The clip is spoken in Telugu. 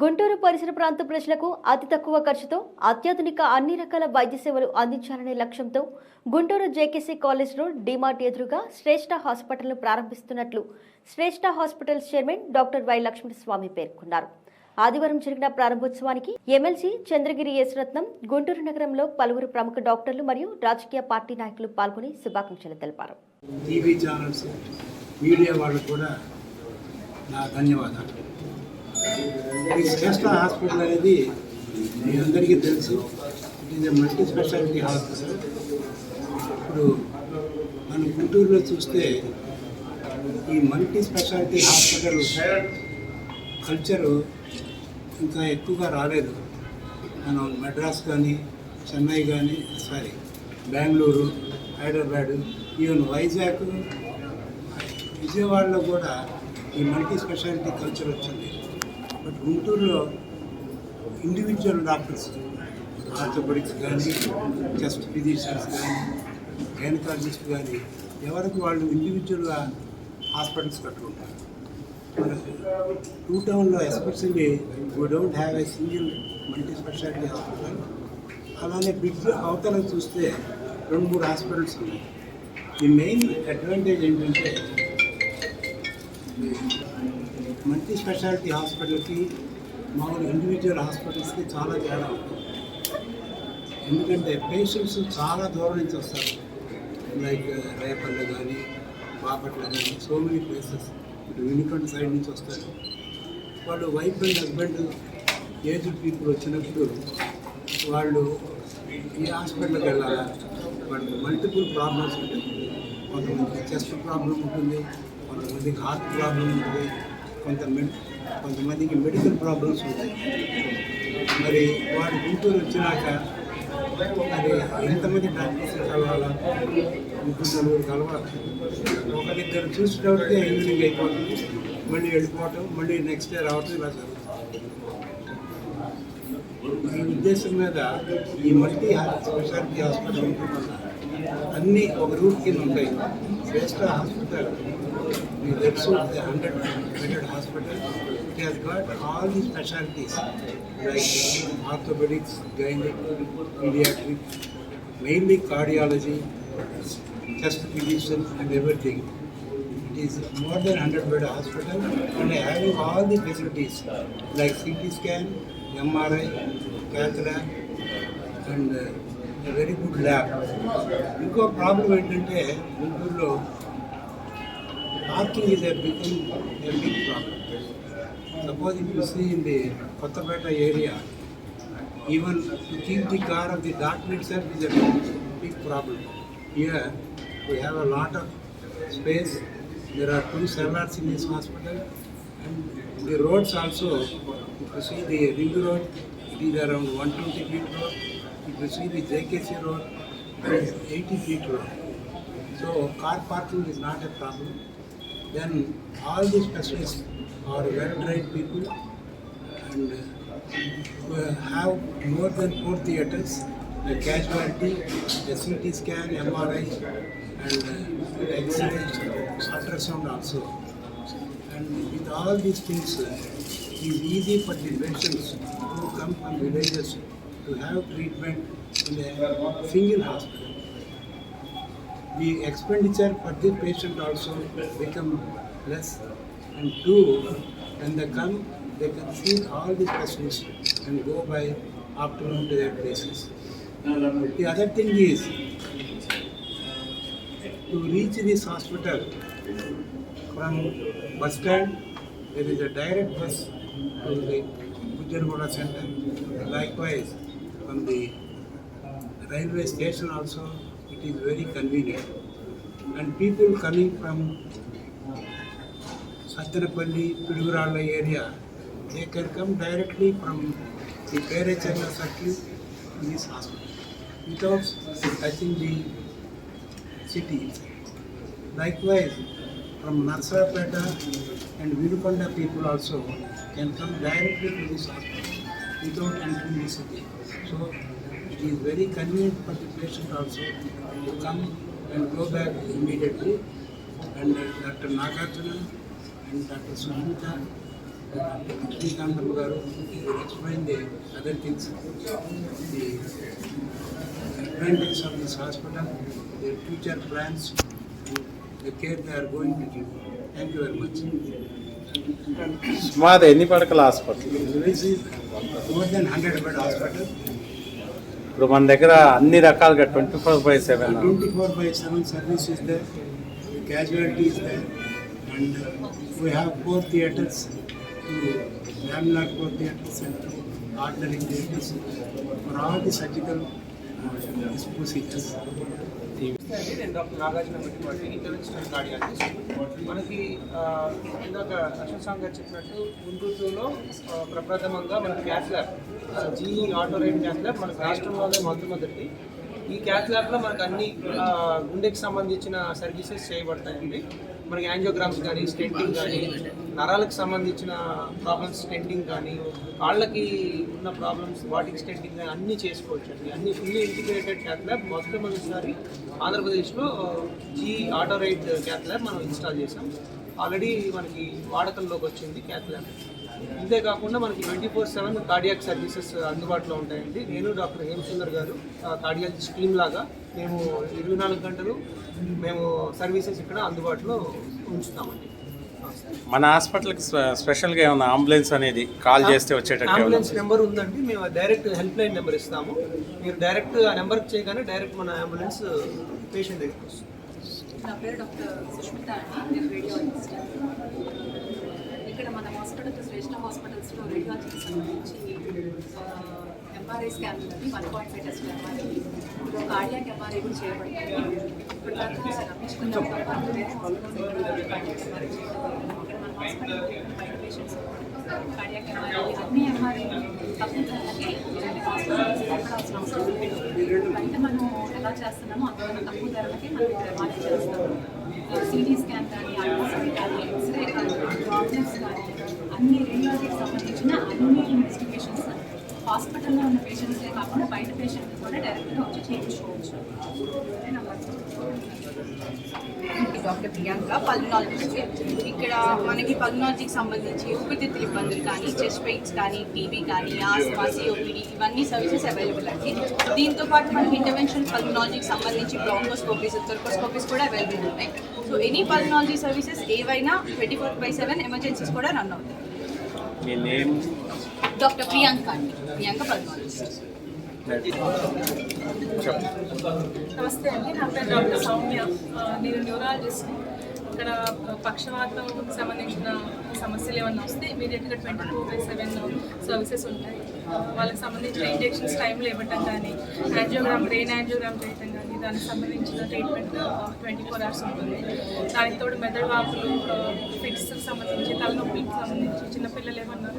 గుంటూరు పరిసర ప్రాంత ప్రజలకు అతి తక్కువ ఖర్చుతో అత్యాధునిక అన్ని రకాల వైద్య సేవలు అందించాలనే లక్ష్యంతో గుంటూరు జేకేసీ కాలేజ్లో డిమార్ట్ ఎదురుగా శ్రేష్ఠ హాస్పిటల్ను ప్రారంభిస్తున్నట్లు Shreshta hospitals chairman doctor Y Lakshmanaswamy పేర్కొన్నారు. ఆదివారం జరిగిన ప్రారంభోత్సవానికి ఎమ్మెల్సీ చంద్రగిరి యశ్రత్నం గుంటూరు నగరంలో పలువురు ప్రముఖ డాక్టర్లు మరియు రాజకీయ పార్టీ నాయకులు పాల్గొని శుభాకాంక్షలు తెలిపారు. మీడియా కూడా నా ధన్యవాదాలు. ఈ శ్రేష్ట హాస్పిటల్ అనేది మీ అందరికీ తెలుసు. It is multi speciality hospital. ఇప్పుడు మనం గుంటూరులో చూస్తే ఈ మల్టీ స్పెషాలిటీ హాస్పిటల్ కల్చరు ఇంకా ఎక్కువగా రాలేదు. మనం మెడ్రాస్ కానీ చెన్నై కానీ సారీ బెంగళూరు హైదరాబాదు ఈవెన్ వైజాగ్ విజయవాడలో కూడా ఈ మల్టీ స్పెషాలిటీ కల్చర్ వచ్చింది. బట్ గుంటూరులో ఇండివిజువల్ డాక్టర్స్ ఆర్థోపెడిక్స్ కానీ చెస్ట్ ఫిజిషియన్స్ కానీ గైనకాలజిస్ట్ కానీ ఎవరికి వాళ్ళు ఇండివిజువల్గా హాస్పిటల్స్ కట్టుకుంటారు? టూ టౌన్లో especially we don't have a single multi speciality hospital అలానే బ్రిడ్జ్ అవతల చూస్తే రెండు మూడు హాస్పిటల్స్ ఉన్నాయి. ఈ మెయిన్ అడ్వాంటేజ్ ఏంటంటే మల్టీ స్పెషాలిటీ హాస్పిటల్కి మామూలు ఇండివిజువల్ హాస్పిటల్స్కి చాలా తేడా ఉంటుంది. ఎందుకంటే పేషెంట్స్ చాలా దూరం నుంచి వస్తారు. లైక్ రేపల్లె కానీ బాపట్ల కానీ సో మెనీ ప్లేసెస్ ఇటు వినుకొండ సైడ్ నుంచి వస్తారు. వాళ్ళు wife and husband aged people వచ్చినప్పుడు వాళ్ళు ఈ హాస్పిటల్కి వెళ్ళాలా? వాళ్ళకి మల్టిపుల్ ప్రాబ్లమ్స్ ఉంటాయి. కొంతమందికి చెస్ట్ ప్రాబ్లం ఉంటుంది కొంతమందికి హార్ట్ ప్రాబ్లం ఉంటుంది. కొంత కొంతమందికి మెడికల్ ప్రాబ్లమ్స్ ఉంటాయి. మరి వాడు గుంటూరు వచ్చినాక మరి ఎంతమంది డాక్టర్స్ కలవాలా ముగ్గురు నలుగురు కలవాలి. ఒకరిద్దరు చూసేటప్పటికే ఈవినింగ్ అయిపోతుంది. మళ్ళీ వెళ్ళిపోవటం మళ్ళీ నెక్స్ట్ డే రావటం ఇలా జరుగుతుంది. ఈ ఉద్దేశం మీద ఈ మల్టీ స్పెషాలిటీ హాస్పిటల్ ఉంటుంది అన్నీ ఒక రూట్ కింద ఉంటాయి. best hospital, We Repsol, the 100-bedded hospital, it has got all the specialties like orthopedics, gynec, pediatrics, mainly cardiology, chest physician and everything. It is more than 100 bed hospital and having all the facilities like CT scan, MRI, cath lab and uh, a very good lab. ఇంకో ప్రాబ్లం ఏంటంటే గుంటూరులో parking is a become a big problem suppose if you see in the Kothapeta area even to keep the car of the doctor itself is a big problem. Here we have a lot of space. There are two cellars in this hospital, and the roads also. If you see the ring road, it is around 120 feet road. If you see the JKC road, it is 80 feet road. So car parking is not a problem. Then all the specialists are well-trained people and uh, have more than four theaters, a casualty, a CT scan, MRI, and uh, X-ray, ultrasound also. And with all these things, uh, it is easy for the patients who come from villages to have treatment in a single hospital. The expenditure for the patient also become less. And two, when they come, they can see all the specialists and go by afternoon to their places. The other thing is to reach this hospital from bus stand, there is a direct bus to the Gujarwada center. Likewise, from the um, railway station also, it is very convenient. And people coming from uh, Satyanapalli, Pidugurala area, they can come directly from the Perechana circle to this hospital without touching the city. Likewise, from Narsapeta and Virukonda people also can come directly to this hospital without antonicity. So it is very convenient for the patient also to come and go back immediately. And uh, Dr. Nagarjunan and Dr. Sujita Garu will explain the other things, the advantages of this hospital, their future plans, the care they are going to give. Thank you very much. మాది ఎన్ని పడకల హాస్పిటల్? ఇప్పుడు మన దగ్గర అన్ని రకాలుగా twenty four by seven. Twenty four by seven services casualties and we have four theatres four theatres ordering theatres for all the surgical ఇస్తాయండి నేను doctor Nagarjuna Mettipati international cardiologist మనకి ఇందాక అశ్వత్ సాంగ్ గారు చెప్పినట్టు గుంటూరులో ప్రప్రథమంగా మనకి cath lab GE auto ride cath lab మన రాష్ట్రంలోనే మొట్టమొదటి ఈ క్యాత్ ల్యాబ్లో మనకు అన్ని గుండెకి సంబంధించిన సర్వీసెస్ చేయబడతాయండి. మనకి యాంజియోగ్రామ్స్ కానీ స్టెంటింగ్ కానీ నరాలకు సంబంధించిన ప్రాబ్లమ్స్ స్టెండింగ్ కానీ కాళ్ళకి ఉన్న ప్రాబ్లమ్స్ వాటికి స్టెండింగ్ కానీ అన్నీ చేసుకోవచ్చు అండి. అన్ని ఫుల్లీ ఇంటిగ్రేటెడ్ క్యాత్ ల్యాబ్ మొట్టమొదటిసారి ఆంధ్రప్రదేశ్లో GE auto ride cath lab మనం ఇన్స్టాల్ చేసాం ఆల్రెడీ మనకి వాడకంలోకి వచ్చింది క్యాత్ ల్యాబ్ అంతేకాకుండా మనకి twenty four seven cardiac services అందుబాటులో ఉంటాయండి. నేను డాక్టర్ హేమసుందర్ గారు కార్డియాలజిస్ట్ టీమ్ లాగా మేము ఇరవై నాలుగు గంటలు మేము సర్వీసెస్ ఇక్కడ అందుబాటులో ఉంచుతామండి. మన హాస్పిటల్కి స్పె- స్పెషల్గా ఏమైనా అంబులెన్స్ అనేది కాల్ చేస్తే వచ్చేటట్టు అంబులెన్స్ నెంబర్ ఉందండి. మేము డైరెక్ట్ హెల్ప్ లైన్ నెంబర్ ఇస్తాము. మీరు డైరెక్ట్ ఆ నెంబర్కి చేయగానే డైరెక్ట్ మన అంబులెన్స్ పేషెంట్ దగ్గరికి వస్తుంది. నా పేరు డాక్టర్ సుష్మిత అండి. నేను రేడియాలజిస్ట్ ఇక్కడ మన హాస్పిటల్ శ్రేష్ఠ హాస్పిటల్స్లో రేడియాలజీకి సంబంధించి ఎంఆర్ఐ స్కాన్ ఉంది. One point five test MRI cardiac MRI కూడా ఇప్పుడు మన హాస్పిటల్ బయట అన్ని హాస్పిటల్స్ అవసరం బయట మనం ఎలా చేస్తున్నామో అక్కడ తక్కువ ధరలకి మనం ఇక్కడ ఎంఆర్ఐ చేస్తాము సిటీ స్కాన్ కానీ అల్ట్రాసౌండ్ కానీ ఎక్స్రే కానీ ప్రాబ్లమ్స్ కానీ అన్ని రేడియాలజీకి సంబంధించిన అన్ని ఇన్వెస్టిగేషన్స్ హాస్పిటల్లో ఉన్న పేషెంట్సే కాకుండా బయట పేషెంట్ కూడా డైరెక్ట్గా వచ్చి చేయించుకోవచ్చు. డాక్టర్ ప్రియాంక? పల్నాలజిస్ట్ ఇక్కడ మనకి పల్నాలజీకి సంబంధించి ఊపిరితిత్తుల ఇబ్బందులు కానీ చెస్ట్ పెయిన్స్ కానీ టీబీ కానీ ఆస్మా సిఓపిడి ఇవన్నీ సర్వీసెస్ అవైలబుల్ అండి. దీంతో పాటు మనకి ఇంటర్వెన్షన్ పల్నాలజీకి సంబంధించి బ్రాంకోస్కోపీస్ థొరకోస్కోపీస్ కూడా అవైలబుల్ ఉన్నాయి. సో ఎనీ పల్నాలజీ సర్వీసెస్ ఏవైనా twenty four by seven emergencies కూడా రన్ అవుతాయి. మీ నేమ్? డాక్టర్ ప్రియాంక అండి ప్రియాంక నమస్తే అండి. నా పేరు డాక్టర్ సౌమ్య. నేను న్యూరాలజిస్ట్. ఇక్కడ పక్షవాతం సంబంధించిన సమస్యలు ఏమన్నా వస్తే ఇమీడియట్గా twenty two by seven services ఉంటాయి. వాళ్ళకి సంబంధించిన ఇంజెక్షన్స్ టైంలో ఇవ్వటం కానీ యాంజియోగ్రామ్ బ్రెయిన్ యాంజియోగ్రామ్ చేయటం కానీ దానికి సంబంధించిన ట్రీట్మెంట్ ట్వంటీ ఫోర్ అవర్స్ ఉంటుంది. దానికి తోడు మెదడు వాపులు ఫిట్స్కి సంబంధించి తలనొప్పికి సంబంధించి చిన్నపిల్లలు ఏమన్నా